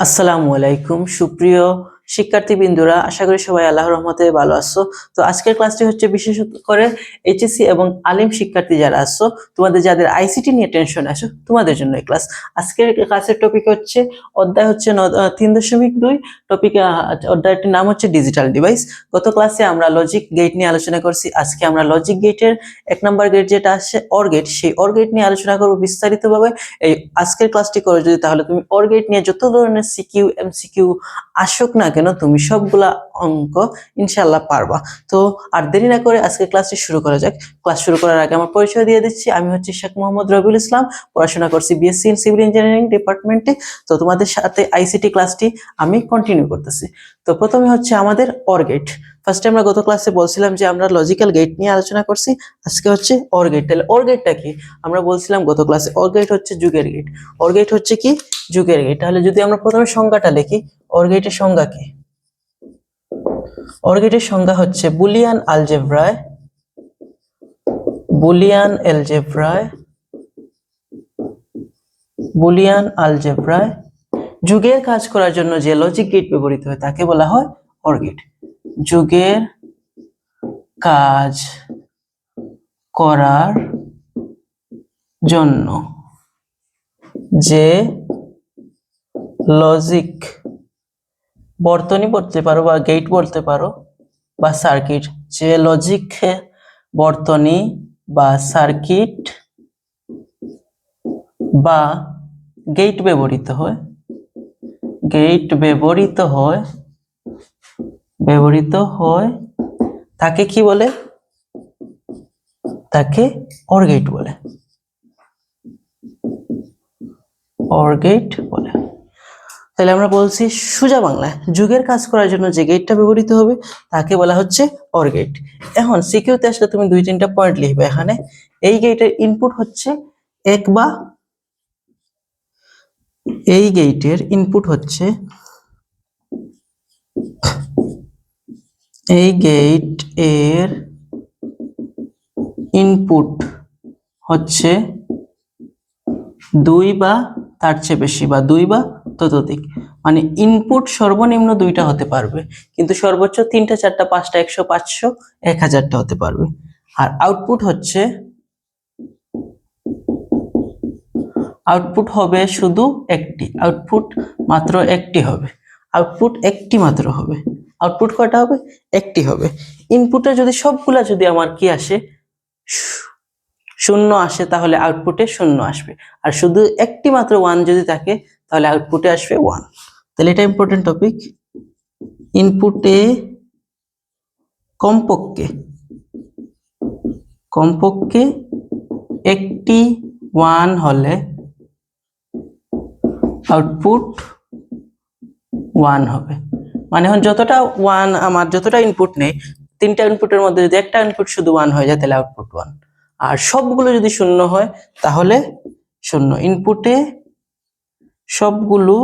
আসসালামু আলাইকুম সুপ্রিয় শিক্ষার্থী বিন্দুরা আশা করি সবাই আল্লাহর রহমতে ভালো আসছো তো আজকের ক্লাসটি হচ্ছে বিশেষ করে এইচএসসি এবং আলিম শিক্ষার্থী যারা আসছো তোমাদের যাদের আইসিটি নিয়ে টেনশন আসো তোমাদের জন্য এই ক্লাস। আজকের ক্লাসের টপিক হচ্ছে, অধ্যায় হচ্ছে তিন দশমিক দুই। টপিক অধ্যায়টির নাম হচ্ছে ডিজিটাল ডিভাইস গত ক্লাসে আমরা লজিক গেট নিয়ে আলোচনা করছি। আজকে আমরা লজিক গেটের এক নম্বর গেট যেটা আসছে অর গেট সেই অর গেট নিয়ে আলোচনা করব বিস্তারিতভাবে। এই আজকের ক্লাসটি করো যদি, তাহলে তুমি অর গেট নিয়ে যত ধরনের সিকিউ এমসিকিউ আসুক না কেন, তুমি সবগুলা অঙ্ক ইনশাল্লাহ পারবা। তো আর দেরি না করে আজকে ক্লাসটি শুরু করা যাক। ক্লাস শুরু করার আগে আমার পরিচয় দিয়ে দিচ্ছি। আমি হচ্ছে শেখ মোহাম্মদ রবিউল ইসলাম, পড়াশোনা করছি বিএসসি ইন সিভিল ইঞ্জিনিয়ারিং ডিপার্টমেন্টে তো তোমাদের সাথে আইসিটি ক্লাসটি আমি কন্টিনিউ করতেছি। তো প্রথমে হচ্ছে আমাদের অর গেট ফার্স্টে আমরা গত ক্লাসে বলছিলাম যে আমরা লজিক্যাল গেট নিয়ে আলোচনা করছি। আজকে হচ্ছে অর গেট তাহলে অর গেটটা কি? আমরা বলছিলাম গত ক্লাসে অর গেট হচ্ছে যুগের গেট অর গেট হচ্ছে কি? যুগের গেট তাহলে যদি আমরা প্রথমে সংজ্ঞাটা লিখি অর গেটের সংজ্ঞা কি? অর গেটের সংজ্ঞা হচ্ছে বুলিয়ান আলজেব্রায়, বুলিয়ান এলজেব্রায়, বুলিয়ান আলজেব্রায়। যুগের কাজ করার জন্য যে লজিক গেট ব্যবহৃত হয় তাকে বলা হয় অর গেট যুগের কাজ করার জন্য যে লজিক বর্তনী বলতে পারো বা গেট বলতে পারো বা সার্কিট যে লজিক বর্তনী বা সার্কিট বা গেট ব্যবহৃত হয় গেট ব্যবহৃত হয় ব্যবহৃত হয় তাকে কি বলে? তাকে অর গেট বলে। অর গেট বলে। তাহলে আমরা বলছি সুজা বাংলা, যুগের কাজ করার জন্য যে গেটটা ব্যবহৃত হবে, তাকে বলা হচ্ছে অর গেট এখন সিকিউতে আসলে তুমি দুই, তিনটা পয়েন্ট লিখবে এখানে। এই গেটের ইনপুট হচ্ছে এক বা এই গেটের ইনপুট হচ্ছে এই গেটের ইনপুট হচ্ছে দুই বা তার চেয়ে বেশি বা দুই বা ততোধিক। মানে ইনপুট সর্বনিম্ন দুইটা হতে পারবে, কিন্তু সর্বোচ্চ তিনটা, চারটা, পাঁচটা, একশো, পাঁচশো, এক হাজারটা হতে পারবে। আর আউটপুট হচ্ছে আউটপুট হবে শুধু একটি আউটপুট মাত্র একটি হবে আউটপুট একটি মাত্র হবে আউটপুট কটা হবে? একটি হবে। ইনপুটে যদি সবগুলা যদি আমার কি আসে শূন্য আসে তাহলে আউটপুটে শূন্য আসবে। আর শুধু একটি মাত্র ওয়ান যদি থাকে, তাহলে আউটপুটে আসবে ওয়ান তাহলে এটা ইম্পর্টেন্ট টপিক ইনপুটে কমপক্ষে কমপক্ষে একটি ওয়ান হলে আউটপুট ওয়ান হবে। মানে এখন যতটা ওয়ান আমার, যতটা ইনপুট নেই, তিনটা ইনপুটের মধ্যে যদি একটা ইনপুট শুধু ওয়ান হয়ে যায়, তাহলে আউটপুট ওয়ান আর সবগুলো যদি শূন্য হয়, তাহলে শূন্য। ইনপুটে সবগুলো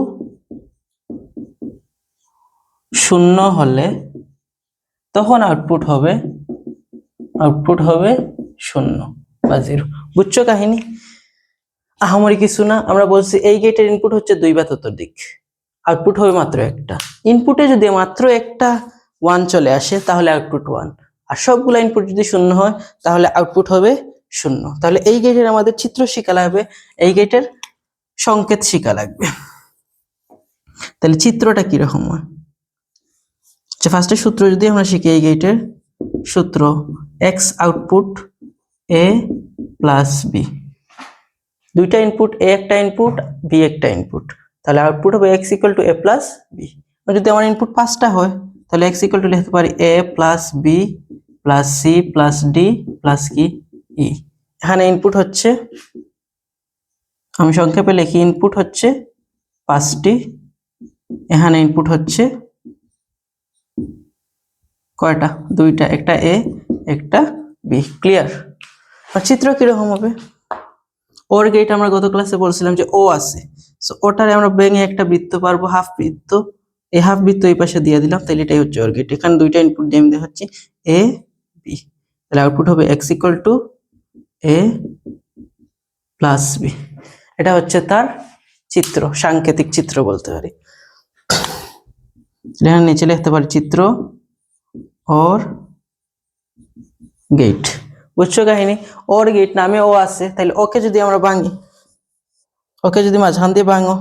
শূন্য হলে তখন আউটপুট হবে আউটপুট হবে শূন্য বা জিরো বুঝছ কাহিনী? আহামরি কিছু না, আমরা বলছি এই গেটের ইনপুট হচ্ছে দুই বা তত দিক আউটপুট হবে মাত্র একটা। ইনপুটে যদি মাত্র একটা ওয়ান চলে আসে, তাহলে আউটপুট ওয়ান আর সবগুলো ইনপুট যদি শূন্য হয়, তাহলে আউটপুট হবে শূন্য। তাহলে এই গেটের আমাদের চিত্র শিখা লাগবে। এই গেটের সংকেত শিখা লাগবে। তাহলে চিত্রটা কীরকম হয়? যে ফার্স্টে সূত্র যদি আমরা শিখি, এই গেটের সূত্র X output A plus B দুইটা ইনপুট এ একটা ইনপুট বি একটা ইনপুট তাহলে আউটপুট হবে X equal to A plus B যদি আমার ইনপুট পাঁচটা হয়, তাহলে এক্স ইকুয়াল টু লিখতে পারি A plus B plus C plus D plus কি ই এখানে ইনপুট হচ্ছে, আমি সংক্ষেপে লিখি ইনপুট হচ্ছে পাঁচটি এখানে ইনপুট হচ্ছে কয়টা? দুইটা, একটা এ একটা বি ক্লিয়ার আর চিত্র কীরকম হবে? ওর গেট আমরা গত ক্লাসে বলছিলাম যে ও আছে। সো ওটারে আমরা ভেঙে একটা বৃত্ত পারব হাফ বৃত্ত। এই হাফ বৃত্ত এই পাশে দিয়ে দিলাম তাহলে এটাই হচ্ছে ওর গেট এখানে দুইটা ইনপুট দিয়ে আমি দেখাচ্ছি। A B. তাহলে আউটপুট হবে X equal to A plus B এটা হচ্ছে তার চিত্র, সাংকেতিক চিত্র বলতে পারি। এখানে নিচে লিখতে পারি চিত্র ওর গেট বুঝছ কাহিনী? ওর গেট নামে ও আছে, তাহলে ওকে যদি আমরা ভাঙি ওকে যদি মাঝখান দিয়ে ভাঙো,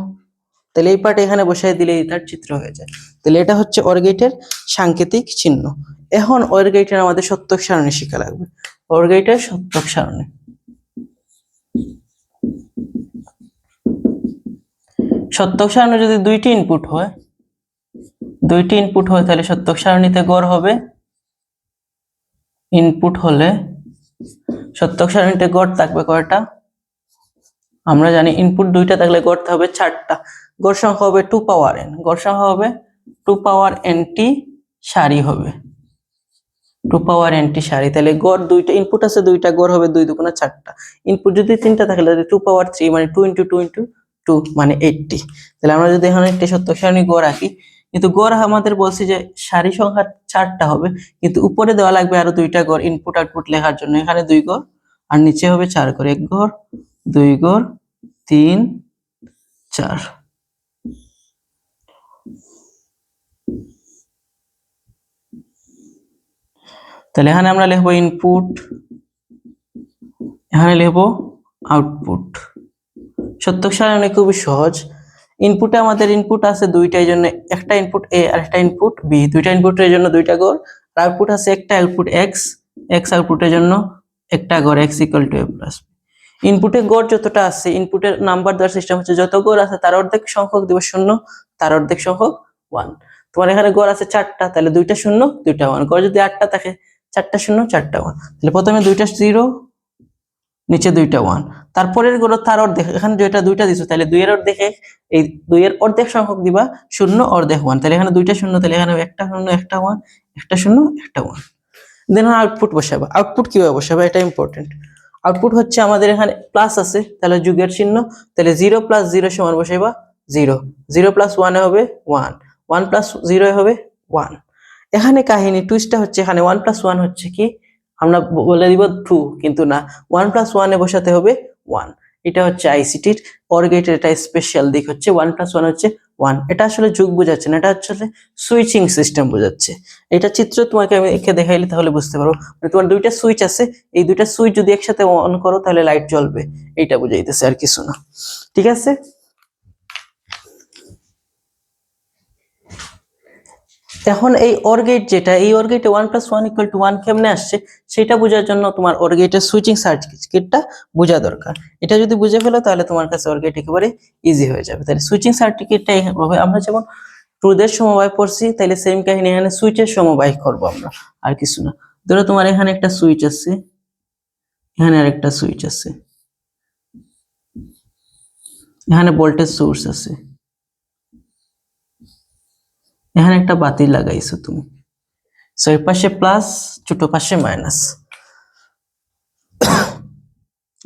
তাহলে এই পার্ট এখানে বসাই দিলে তার চিত্র হয়ে যায়। তাহলে এটা হচ্ছে ওর গেটের সাংকেতিক চিহ্ন। এখন ওর গেটের আমাদের সত্যক সারণী শিখা লাগবে। ওর গেটের সত্যক সারণী। সত্যক সারণী যদি দুইটি ইনপুট হয়, দুইটি ইনপুট হয় তাহলে সত্যক সারণীতে গড় হবে। ইনপুট হলে সত্যক সারণীতে গড় থাকবে কয়টা? আমরা জানি ইনপুট দুইটা থাকলে গড় হবে চারটা। গড় সংখ্যা হবে টু পাওয়ার এন গড় সংখ্যা হবে টু পাওয়ার এন টি সারি হবে। টু পাওয়ার এন টি সারি তাহলে গড় দুইটা ইনপুট আছে দুইটা, গড় হবে দুই দুগুণা চারটা। ইনপুট যদি তিনটা থাকলে টু পাওয়ার থ্রি মানে two into two into two মানে এইটটি তাহলে আমরা যদি এখানে একটি সত্য সারণী গড় আঁকি, কিন্তু গড় আমাদের বলছি যে সারি সংখ্যা চারটা হবে, কিন্তু উপরে দেওয়া লাগবে আরও দুইটা গড় ইনপুট আউটপুট লেখার জন্য। এখানে দুই গড়, আর নিচে হবে চার গড়। এক গড়, দুই গড়, তিন, চার। তাহলে এখানে আমরা লিখব ইনপুট এখানে লিখব আউটপুট সত্যক সারণী খুবই সহজ। ইনপুটে আমাদের ইনপুট আছে দুইটাই জন্য, একটা ইনপুট এ আর একটা ইনপুট বি দুইটা ইনপুটের জন্য দুইটা গড় আর আউটপুট আছে একটা আউটপুট এক্স এক্স আউটপুটের জন্য একটা গড় X equal to A plus ইনপুটে গড় যতটা আছে ইনপুটের নাম্বার দেওয়ার সিস্টেম হচ্ছে যত গড় আছে তার অর্ধেক সংখ্যক দিব শূন্য, তার অর্ধেক সংখ্যক ওয়ান তোমার এখানে গড় আছে চারটা, তাহলে দুইটা শূন্য, দুইটা ওয়ান গড় যদি আটটা থাকে চারটা শূন্য, চারটা ওয়ান তাহলে প্রথমে দুইটা জিরো নিচে দুইটা ওয়ান তারপরেরগুলো তার অর্ধেক, এখানে যেটা দুইটা দিছো, তাহলে দুইয়ের অর্ধেকে, এই দুইয়ের অর্ধেক সংখ্যক দিবা শূন্য, অর্ধেক ওয়ান তাহলে এখানে দুইটা শূন্য, তাহলে এখানে একটা শূন্য, একটা ওয়ান একটা শূন্য, একটা ওয়ান দেন আউটপুট বসাবা। আউটপুট কীভাবে বসাবা? এটা ইম্পর্টেন্ট আউটপুট হচ্ছে আমাদের এখানে প্লাস আছে, তাহলে যুগের চিহ্ন, তাহলে জিরো প্লাস জিরো সমান বসাইবা জিরো জিরো প্লাস ওয়ানে হবে ওয়ান ওয়ান প্লাস জিরো হবে ওয়ান এখানে কাহিনী টুইস্টটা হচ্ছে এখানে ওয়ান প্লাস ওয়ান হচ্ছে কি? আমরা বলে দিব টু কিন্তু না। ওয়ান প্লাস ওয়ানে বসাতে হবে ওয়ান এটা হচ্ছে আইসিটির অর্গেটের এটা স্পেশাল দিক হচ্ছে। ওয়ান প্লাস ওয়ান হচ্ছে ওয়ান এটা আসলে যুগ বোঝাচ্ছে না, এটা আসলে সুইচিং সিস্টেম বোঝাচ্ছে। এটা চিত্র তোমাকে আমি একে দেখাইলে তাহলে বুঝতে পারো মানে তোমার দুইটা সুইচ আছে, এই দুইটা সুইচ যদি একসাথে অন করো তাহলে লাইট জ্বলবে। এইটা বুঝাইতেছে আর কিছু না। ঠিক আছে? এখন এই অর্গেট যেটা, এই অর্গেটে one plus one equal to one কেমনে আসছে, সেটা বোঝার জন্য তোমার অর্গেটের সুইচিং সার্টিফিকেটটা বোঝা দরকার। এটা যদি বুঝে ফেলো, তাহলে তোমার কাছে অর্গেট একেবারে ইজি হয়ে যাবে। তাহলে সুইচিং সার্টিফিকেটটা এইভাবে আমরা যেমন ট্রুদের সমবায় পড়ছি, তাহলে সেম কাহিনী এখানে সুইচের সমবায় করব আমরা, আর কিছু না। ধরো তোমার এখানে একটা সুইচ আছে, এখানে আরেকটা সুইচ আছে, এখানে ভোল্টেজ সোর্স আছে। এখানে একটা বাতি লাগাইছো তুমি। সো এর পাশে প্লাস, ছোট পাশে মাইনাস।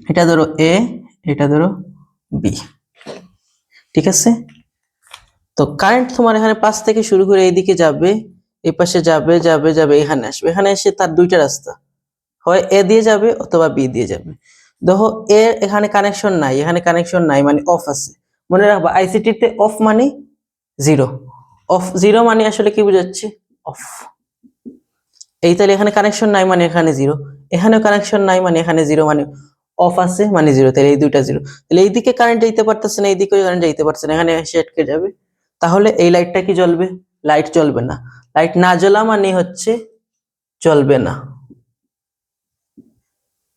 এটা ধরো এ এটা ধরো বি ঠিক আছে? তো কারেন্ট তোমার এখানে পাশ থেকে শুরু করে এইদিকে যাবে, এই পাশে যাবে যাবে যাবে, এখানে আসবে। এখানে এসে তার দুইটা রাস্তা। হয় এ দিয়ে যাবে অথবা বি দিয়ে যাবে। দেখো এ এখানে কানেকশন নাই, এখানে কানেকশন নাই মানে অফ আছে। মনে রাখবা আইসিটি তে অফ মানে জিরো অফ জিরো মানে আসলে কি বোঝাচ্ছে? অফ এই তাহলে এখানে কানেকশন নাই মানে এখানে জিরো এখানেও কানেকশন নাই মানে এখানে জিরো মানে অফ আছে মানে জিরো তাহলে এই দুইটা জিরো তাহলে এইদিকে কারেন্ট যাইতে পারতেছে না এইদিকে কারেন্ট যাইতে পারছে না, এখানে এসে আটকে যাবে। তাহলে এই লাইটটা কি জ্বলবে? লাইট জ্বলবে না। লাইট না জ্বলা মানে হচ্ছে জ্বলবে না।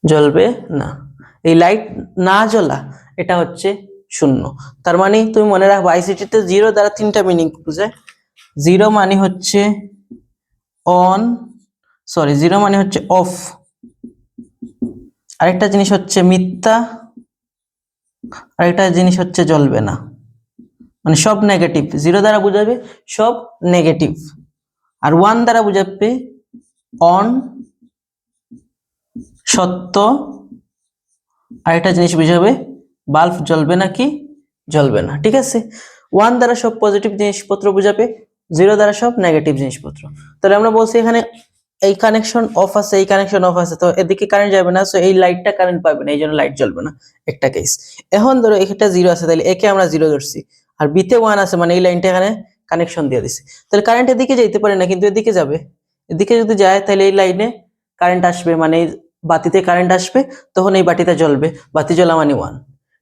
জ্বলবে না। এই লাইট না জ্বলা, এটা হচ্ছে শূন্য। তার মানে তুমি মনে রাখবে আইসিটিতে জিরো দ্বারা তিনটা মিনিং বুঝায় জিরো মানে হচ্ছে অন সরি জিরো মানে হচ্ছে অফ আরেকটা জিনিস হচ্ছে মিথ্যা, আরেকটা জিনিস হচ্ছে জ্বলবে না। মানে সব নেগেটিভ জিরো দ্বারা বুঝাবে সব নেগেটিভ আর ওয়ান দ্বারা বুঝাবে অন সত্য। আরেকটা জিনিস বুঝাবে বাল্ব জ্বলবে নাকি? জ্বলবে না, ঠিক আছে? ওয়ান দ্বারা সব পজিটিভ জিনিসপত্র বুঝাবে জিরো দ্বারা সব নেগেটিভ জিনিসপত্র। তাহলে আমরা বলছি এখানে এই কানেকশন অফ আছে, এই কানেকশন অফ আছে, তো এদিকে কারেন্ট যাবে না সো এই লাইটটা কারেন্ট পাবে না, এই জন্য লাইট জ্বলবে না, একটা কেস এখন ধরো একটা জিরো আছে, তাহলে একে আমরা জিরো ধরছি, আর বিতে ওয়ান আছে মানে এই লাইনটা এখানে কানেকশন দিয়ে দিছি। তাহলে কারেন্ট এদিকে যেতে পারে না, কিন্তু এদিকে যাবে। এদিকে যদি যায়, তাহলে এই লাইনে কারেন্ট আসবে মানে বাতিতে কারেন্ট আসবে, তখন এই বাতিটা জ্বলবে, বাতি জ্বলা মানে ওয়ান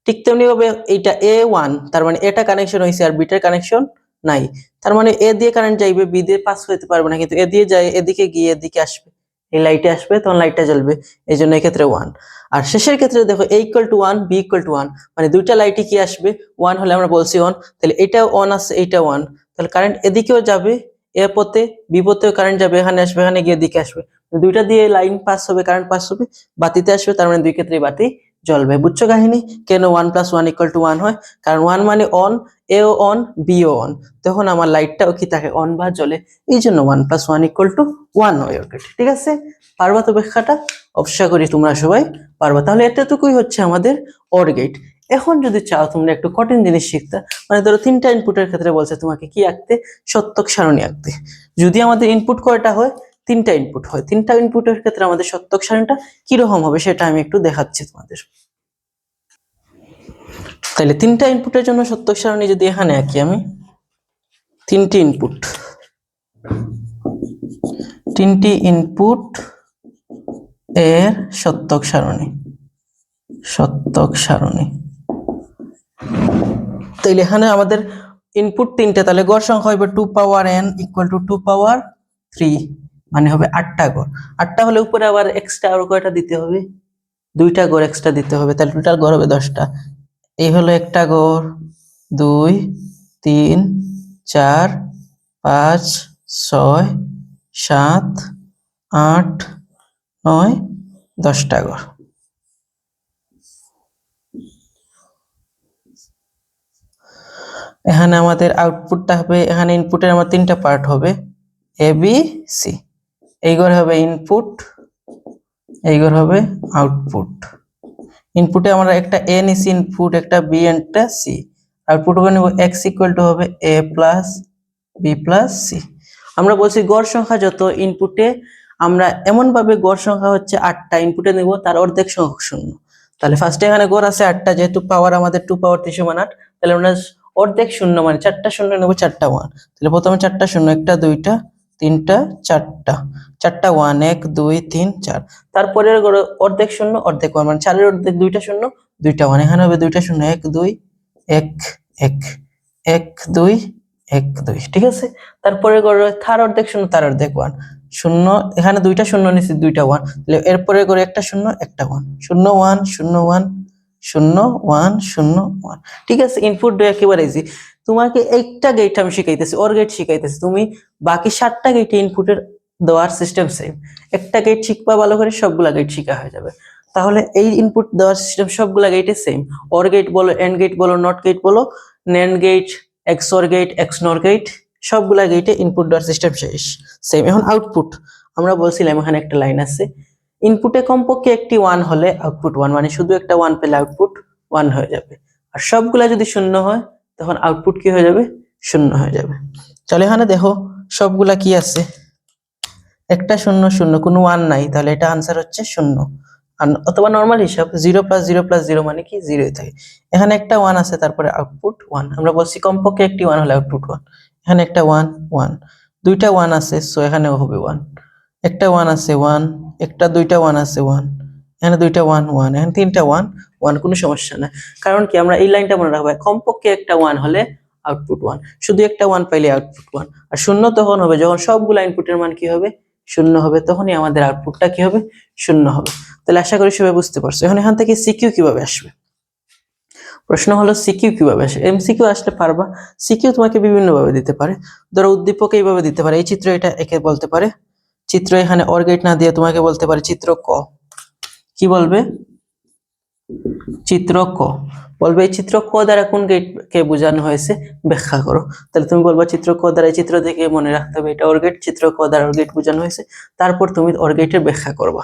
ঠিক তেমনি ভাবে এইটা এ ওয়ান তার মানে এটা কানেকশন হয়েছে আর বিটার কানেকশন নাই। তার মানে এ দিয়ে কারেন্ট যাইবে বি দিয়ে পাস হইতে পারবে না, কিন্তু এ দিয়ে যায়, এদিকে গিয়ে এদিকে আসবে। এই লাইটে আসবে, তখন লাইটটা জ্বলবে। এই জন্য এক্ষেত্রে ওয়ান আর শেষের ক্ষেত্রে দেখো A equal to one B equal to one মানে দুইটা লাইটই কি আসবে? ওয়ান হলে আমরা বলছি ওয়ান তাহলে এটা ওয়ান আছে এইটা ওয়ান তাহলে কারেন্ট এদিকেও যাবে এ পথে বি পথেও কারেন্ট যাবে, এখানে আসবে, এখানে গিয়ে এদিকে আসবে। দুইটা দিয়ে লাইন পাস হবে কারেন্ট পাস হবে, বাতিতে আসবে, তার মানে দুই ক্ষেত্রে বাতি জ্বলবে বুঝছ কাহিনী? কেন one plus one equal to one হয়? কারণ ওয়ান মানে অন এও অন বিও অন তখন আমার লাইটটাও কি থাকে? অন বা জ্বলে। এই জন্য one plus one equal to one হয় ক্ষেত্রে, ঠিক আছে? পারবা তো ব্যাখ্যাটা অবশ্যই করি তোমরা সবাই। পারবা। তাহলে এতটুকুই হচ্ছে আমাদের অর গেট এখন যদি চাও তোমরা একটু কঠিন জিনিস শিখতে মানে ধরো তিনটা ইনপুটের ক্ষেত্রে বলছে তোমাকে কি আঁকতে? সত্যক সারণী আঁকতে। যদি আমাদের ইনপুট কয়টা হয়? তিনটা ইনপুট হয়। তিনটা ইনপুটের ক্ষেত্রে আমাদের সত্যক সারণীটা কীরকম হবে সেটা আমি একটু দেখাচ্ছি তোমাদের। তাহলে তিনটা ইনপুটের জন্য সত্যক সারণী যদি এখানে আঁকি আমি, তিনটি ইনপুট তিনটি ইনপুট এর সত্যক সারণী। সত্যক সারণী। তাইলে এখানে আমাদের ইনপুট তিনটে, তাহলে গড় সংখ্যা হবে two power N equal to two power three মানে হবে আটটা গড়। আটটা হলে উপরে আবার এক্সট্রা আরও কয়টা দিতে হবে? দুইটা গড় এক্সট্রা দিতে হবে, তাহলে টোটাল গড় হবে দশটা। এই হলো একটা গড়, দুই, তিন, চার, পাঁচ, ছয়, সাত, আট, নয়, দশটা গড়। এখানে আমাদের আউটপুটটা হবে, এখানে ইনপুটের আমার তিনটা পার্ট হবে এ বি সি এই হবে ইনপুট এই হবে আউটপুট ইনপুটে আমরা একটা এ নিছি ইনপুট একটা বি একটা সি আউটপুট হবে নেব এক্স ইকুয়াল টু হবে A plus B plus C আমরা বলছি গড় সংখ্যা যত ইনপুটে আমরা এমন ভাবে গড় সংখ্যা হচ্ছে আটটা। ইনপুটে নেব, তার অর্ধেক সংখ্যক শূন্য। তাহলে ফার্স্টে এখানে গড় আছে আটটা, যেহেতু পাওয়ার আমাদের টু পাওয়ার থ্রি সমান আট, তাহলে আমরা অর্ধেক শূন্য মানে চারটা শূন্য নেব, চারটা ওয়ান তাহলে প্রথমে চারটা শূন্য, একটা, দুইটা তিনটা, চারটা। চারটা ওয়ান এক, দুই, তিন, চার। তারপরে অর্ধেক শূন্য, অর্ধেক ওয়ান মানে চারের অর্ধেক দুইটা শূন্য, দুইটা ওয়ান এখানে হবে দুইটা শূন্য, এক, দুই, এক এক। এক, দুই এক, দুই, ঠিক আছে? তারপরে থার অর্ধেক শূন্য, তার অর্ধেক ওয়ান শূন্য, এখানে দুইটা শূন্য নিচ্ছি দুইটা ওয়ান এরপরে করে একটা শূন্য, একটা ওয়ান শূন্য ওয়ান শূন্য ওয়ান শূন্য ওয়ান শূন্য ওয়ান ঠিক আছে? ইনপুট একেবারে ইজি তোমাকে একটা গেট আমি শিখাইতেছি, ওর গেট শিখাইতেছি। তুমি বাকি সাতটা গেটে ইনপুটের দেওয়ার সিস্টেম সেম একটা গেট শিখবা ভালো করে, সবগুলা গেট শিখা হয়ে যাবে। তাহলে এই ইনপুট দেওয়ার সিস্টেম সবগুলা গেটে সেম অর গেট বলো এন্ড গেট বলো নট গেট বলো NAND gate X XOR gate X NOR gate সবগুলা গেটে ইনপুট দেওয়ার সিস্টেম শেষ সেম এখন আউটপুট আমরা বলছিলাম এখানে একটা লাইন আছে। ইনপুটে কমপক্ষে একটি ওয়ান হলে আউটপুট ওয়ান মানে শুধু একটা ওয়ান পেলে আউটপুট ওয়ান হয়ে যাবে। আর সবগুলা যদি শূন্য হয় তখন আউটপুট কি হয়ে যাবে? শূন্য হয়ে যাবে। চলো এখানে দেখো সবগুলা কি আছে। একটা শূন্য শূন্য, কোনো ওয়ান নাই। তাহলে এটা আনসার হচ্ছে শূন্য। অথবা নর্মাল হিসাব zero plus zero plus zero মানে কি? জিরোই থাকে। এখানে একটা ওয়ান আছে, তারপরে আউটপুট ওয়ান আমরা বলছি কমপক্ষে একটি ওয়ান হলে আউটপুট ওয়ান এখানে একটা ওয়ান ওয়ান দুইটা ওয়ান আছে সো এখানেও হবে ওয়ান একটা ওয়ান আছে ওয়ান একটা, দুইটা ওয়ান আছে ওয়ান এখানে দুইটা ওয়ান ওয়ান এখানে তিনটা ওয়ান ওয়ান কোনো সমস্যা না। কারণ কি, আমরা এই লাইনটা মনে রাখব, কমপক্ষে একটা ওয়ান হলে আউটপুট ওয়ান শুধু একটা ওয়ান পাইলে আউটপুট ওয়ান আর শূন্য তখন হবে, যখন সবগুলো ইনপুটের মান কি হবে? শূন্য হবে, তখনই আমাদের আউটপুটটা কি হবে? শূন্য হবে। তাহলে আশা করি সবাই বুঝতে পারছ। এখন এখান থেকে সিকিউ কীভাবে আসবে? প্রশ্ন হলো সিকিউ কীভাবে আসে? এমসিকিউ আসলে পারবা। সিকিউ তোমাকে বিভিন্ন ভাবে দিতে পারে। ধরো উদ্দীপক এইভাবে দিতে পারে। এই চিত্র এটা একে বলতে পারে। চিত্র এখানে অর গেট না দিয়ে তোমাকে বলতে পারে চিত্র ক। কি বলবে? চিত্র ক বলবে এই চিত্র ক দ্বারা কোন গেট কে বোঝানো হয়েছে? ব্যাখ্যা করো। তাহলে তুমি বলবা চিত্র ক দ্বারা এই চিত্র থেকে মনে রাখতে হবে এটা অর্গেট গেট চিত্র ক দ্বারা অর্গেট গেট বোঝানো হয়েছে। তারপর তুমি অর্গেটের গেটের ব্যাখ্যা করবা।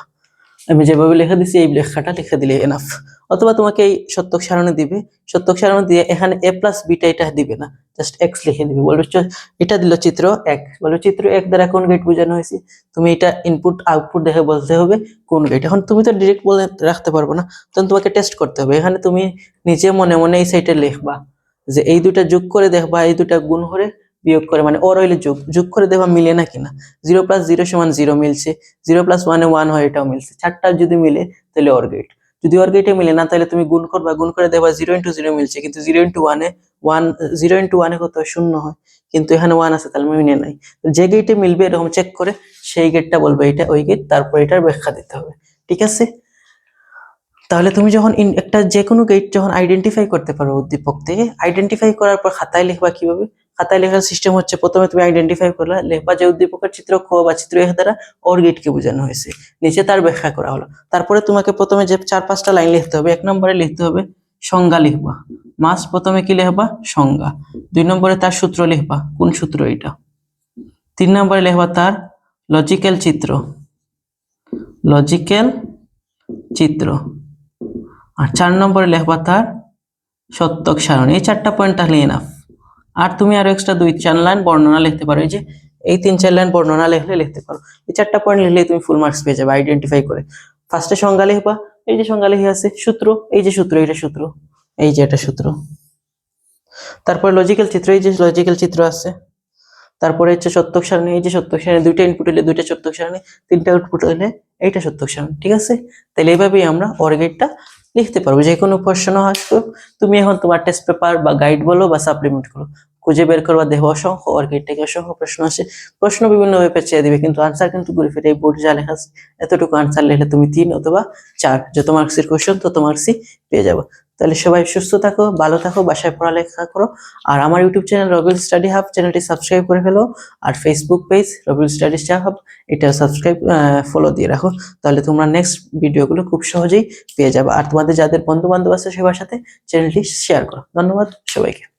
আমি যেভাবে লেখা দিছি, এই লেখাটা লিখে দিলে এনাফ অথবা তোমাকে এই সত্যক সারণী দিবে। সত্যক সারণী দিয়ে এখানে এ প্লাস বিটা এটা দিবে না জাস্ট এক্স লিখে দিবে। বলবে এটা দিল চিত্র এক। বলবে চিত্র এক দ্বারা কোন গেট বোঝানো হয়েছে? তুমি এটা ইনপুট আউটপুট দেখে বলতে হবে কোন গেট এখন তুমি তো ডিরেক্ট বলে রাখতে পারব না, তখন তোমাকে টেস্ট করতে হবে। এখানে তুমি নিজে মনে মনে এই সাইটে লিখবা যে এই দুটা যোগ করে দেখবা, এই দুটা গুণ করে বিয়োগ করে মানে ওর হইলে যোগ। যোগ করে দেখবা মিলে না কিনা? জিরো প্লাস জিরো সমান জিরো মিলছে। জিরো প্লাস ওয়ানে ওয়ান হয়, এটাও মিলছে। চারটা যদি মিলে, তাহলে ওর গেট যদি ওর গেটে মিলে না, তাহলে তুমি গুণ করবা। গুণ করে দেবা জিরো ইন্টু জিরো মিলছে, কিন্তু জিরো ইন্টু ওয়ানে ওয়ান জিরো ইন্টু ওয়ানে কত? শূন্য হয়। কিন্তু এখানে ওয়ান আছে, তাহলে মিলে নাই। যে গেটে মিলবে, এরকম চেক করে সেই গেটটা বলবে এটা ওই গেট তারপর এটার ব্যাখ্যা দিতে হবে। ঠিক আছে? তাহলে তুমি যখন একটা যে কোনো গেট যখন আইডেন্টিফাই করতে পারো উদ্দীপক থেকে আইডেন্টিফাই করার পর খাতায় লিখবা কীভাবে? খাতায় লেখার সিস্টেম হচ্ছে প্রথমে তুমি আইডেন্টিফাই করলা, লেখবা যে উদ্দীপকের চিত্র খ বা চিত্র এ দ্বারা ওর গেটকে বোঝানো হয়েছে। নিচে তার ব্যাখ্যা করা হলো। তারপরে তোমাকে প্রথমে যে চার পাঁচটা লাইন লিখতে হবে, এক নম্বরে লিখতে হবে সংজ্ঞা লিখবা। মাস প্রথমে কি লিখবা? সংজ্ঞা। দুই নম্বরে তার সূত্র লিখবা। কোন সূত্র এটা তিন নম্বরে লিখবা তার লজিক্যাল চিত্র। লজিক্যাল চিত্র। আর চার নম্বরে লিখবা তার সত্যক সারণ। এই চারটা পয়েন্ট তাহলে এনাফ আর তুমি আরও এক্সট্রা দুই, চার লাইন বর্ণনা লিখতে পারো, এই যে এই তিন, চার লাইন বর্ণনা লিখলে লিখতে পারো। এই চারটা পয়েন্ট লিখলে তুমি ফুল মার্কস পেয়ে যাবে আইডেন্টিফাই করে। ফার্স্টে সংজ্ঞা লিখবা, এই যে সংজ্ঞা লিখে আছে, সূত্র, এই যে সূত্র এটা সূত্র, এই যে এটা সূত্র। তারপরে লজিক্যাল চিত্র, এই যে লজিক্যাল চিত্র আছে। তারপরে হচ্ছে সত্যক সারণী, এই যে সত্যক সারণী, দুইটা ইনপুট হলে দুইটা সত্যক সারণী, তিনটা আউটপুট হলে এইটা সত্যক সারণী, ঠিক আছে? তাহলে এইভাবেই আমরা অর্গেটটা লিখতে পারব যে কোনো প্রশ্ন আসবে তুমি এখন তোমার টেস্ট পেপার বা গাইড বলো বা সাপ্লিমেন্ট করো। খুঁজে বের করবা, দেহ অসংখ্য অর্গেট থেকে অসংখ্য প্রশ্ন আসে। প্রশ্ন বিভিন্ন ভাবে চেয়ে দিবে, কিন্তু আনসার কিন্তু ঘুরে ফিরে এই বোর্ড যা লেখা এতটুকু আনসার লিখলে তুমি তিন অথবা চার, যত মার্কসের কোশ্চেন তত মার্কসই পেয়ে যাব। তাহলে সবাই সুস্থ থাকো, ভালো থাকো, বাসায় পড়ালেখা করো, আর আমার YouTube channel Robil study hub চ্যানেলটি সাবস্ক্রাইব করে ফেলো, আর Facebook page Robil study hub এটা সাবস্ক্রাইব ফলো দিয়ে রাখো, তাহলে তোমরা নেক্সট ভিডিওগুলো খুব সহজেই পেয়ে যাবে। আর তোমাদের যাদের বন্ধু বান্ধব আছে সবার সাথে চ্যানেলটি শেয়ার করো। ধন্যবাদ সবাইকে।